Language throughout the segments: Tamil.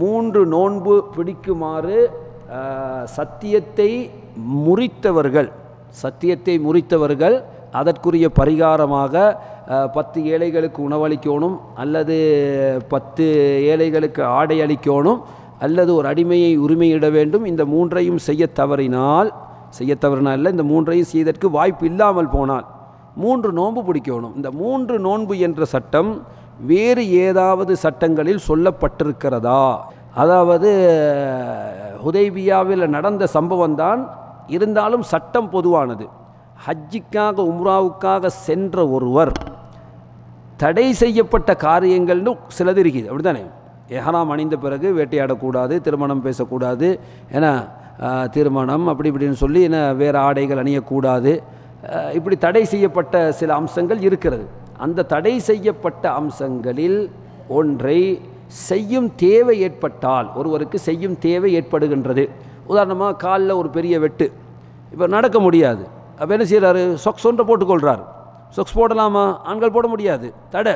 மூன்று நோன்பு பிடிக்குமாறு சத்தியத்தை முறித்தவர்கள் சத்தியத்தை முறித்தவர்கள் அதற்குரிய பரிகாரமாக பத்து ஏழைகளுக்கு உணவளிக்கணும் அல்லது பத்து ஏழைகளுக்கு ஆடை அளிக்கணும் அல்லது ஒரு அடிமையை உரிமையிட வேண்டும். இந்த மூன்றையும் செய்ய தவறினால் செய்ய தவறினால் இல்லை இந்த மூன்றையும் செய்தற்கு வாய்ப்பு இல்லாமல் போனால் மூன்று நோன்பு பிடிக்கணும். இந்த மூன்று நோன்பு என்ற சட்டம் வேறு ஏதாவது சட்டங்களில் சொல்லப்பட்டிருக்கிறதா? அதாவது ஹுதைபியாவில் நடந்த சம்பவம் தான் இருந்தாலும் சட்டம் பொதுவானது. ஹஜ்ஜிக்காக உம்ராவுக்காக சென்ற ஒருவர் தடை செய்யப்பட்ட காரியங்கள்னு சிலது இருக்குது. அப்படி தானே எஹராம் அணிந்த பிறகு வேட்டையாடக்கூடாது திருமணம் பேசக்கூடாது ஏன்னா திருமணம் அப்படி இப்படின்னு சொல்லி என்ன வேறு ஆடைகள் அணியக்கூடாது. இப்படி தடை செய்யப்பட்ட சில அம்சங்கள் இருக்கிறது. அந்த தடை செய்யப்பட்ட அம்சங்களில் ஒன்றை செய்யும் தேவை ஏற்பட்டால் ஒருவருக்கு செய்யும் தேவை ஏற்படுகின்றது. உதாரணமாக காலில் ஒரு பெரிய வெட்டு. இப்போ நடக்க முடியாது. அப்போ என்ன செய்கிறாரு சொக்ஸ் ஒன்றை போட்டுக்கொள்கிறார் சொக்ஸ் போடலாமா? ஆண்கள் போட முடியாது. தடை.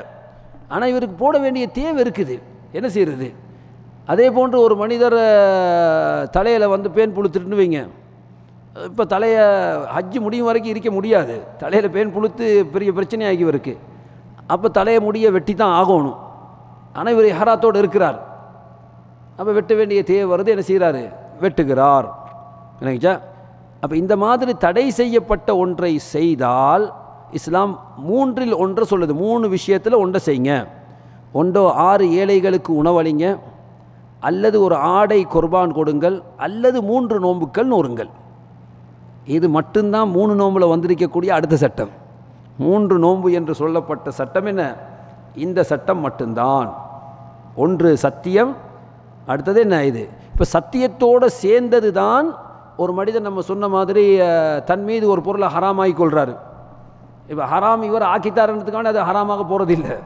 ஆனால் இவருக்கு போட வேண்டிய தேவை இருக்குது. என்ன செய்கிறது அதே போன்று ஒரு மனிதர் தலையில் வந்து பேன் புழுத்துட்டுன்னு வைங்க. இப்போ தலையை ஹஜ்ஜு முடியும் வரைக்கும் இருக்க முடியாது. தலையில் பேன் புழுத்து பெரிய பிரச்சனையாகி இவருக்கு. அப்போ தலையை முடிய வெட்டி தான் ஆகணும். ஆனால் இவர் ஹராத்தோடு இருக்கிறார். அப்போ வெட்ட வேண்டிய தேவை வருது என்ன செய்கிறாரு வெட்டுகிறார். எனக்குச்சா அப்போ இந்த மாதிரி தடை செய்யப்பட்ட ஒன்றை செய்தால் இஸ்லாம் மூன்றில் ஒன்றை சொல்லுது. மூணு விஷயத்தில் ஒன்றை செய்யுங்க. ஒன்றோ ஆறு ஏழைகளுக்கு உணவளிங்க. அல்லது ஒரு ஆடை குர்பான் கொடுங்கள். அல்லது மூன்று நோன்புக்கள் நூறுங்கள் இது மட்டும்தான் மூணு நோம்பில் வந்திருக்கக்கூடிய அடுத்த சட்டம். மூன்று நோன்பு என்று சொல்லப்பட்ட சட்டம் என்ன? இந்த சட்டம் மட்டும்தான். ஒன்று சத்தியம் அடுத்தது என்ன இது? இப்போ சத்தியத்தோடு சேர்ந்தது தான் ஒரு மனிதன் நம்ம சொன்ன மாதிரி தன் மீது ஒரு பொருளை ஹராமாகி கொள்கிறாரு இப்போ ஹராம் இவர் ஆக்கித்தாரன்றதுக்காண்டி அது ஹராமாக போகிறதில்லை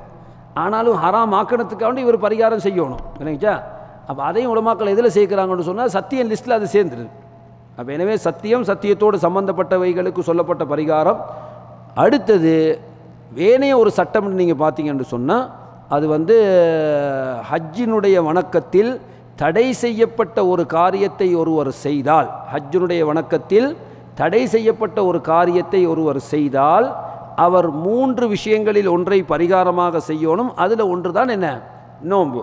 ஆனாலும் ஹராம் ஆக்கணத்துக்காண்டி இவர் பரிகாரம் செய்யணும். இல்லைங்கச்சா? அப்போ அதையும் உலமாக்கள் எதில் சேர்க்குறாங்கன்னு சொன்னால் சத்தியம் லிஸ்ட்டில் அது சேர்ந்துருது. அப்போ எனவே சத்தியம் சத்தியத்தோடு சம்பந்தப்பட்டவைகளுக்கு சொல்லப்பட்ட பரிகாரம். அடுத்தது வேணைய ஒரு சட்டம்னு நீங்கள் பார்த்தீங்கன்னு சொன்னால் அது வந்து ஹஜ்ஜினுடைய வணக்கத்தில் தடை செய்யப்பட்ட ஒரு காரியத்தை ஒருவர் செய்தால் ஹஜ்ஜினுடைய வணக்கத்தில் தடை செய்யப்பட்ட ஒரு காரியத்தை ஒருவர் செய்தால் அவர் மூன்று விஷயங்களில் ஒன்றை பரிகாரமாக செய்யணும் அதில் ஒன்று தான் என்ன? நோன்பு.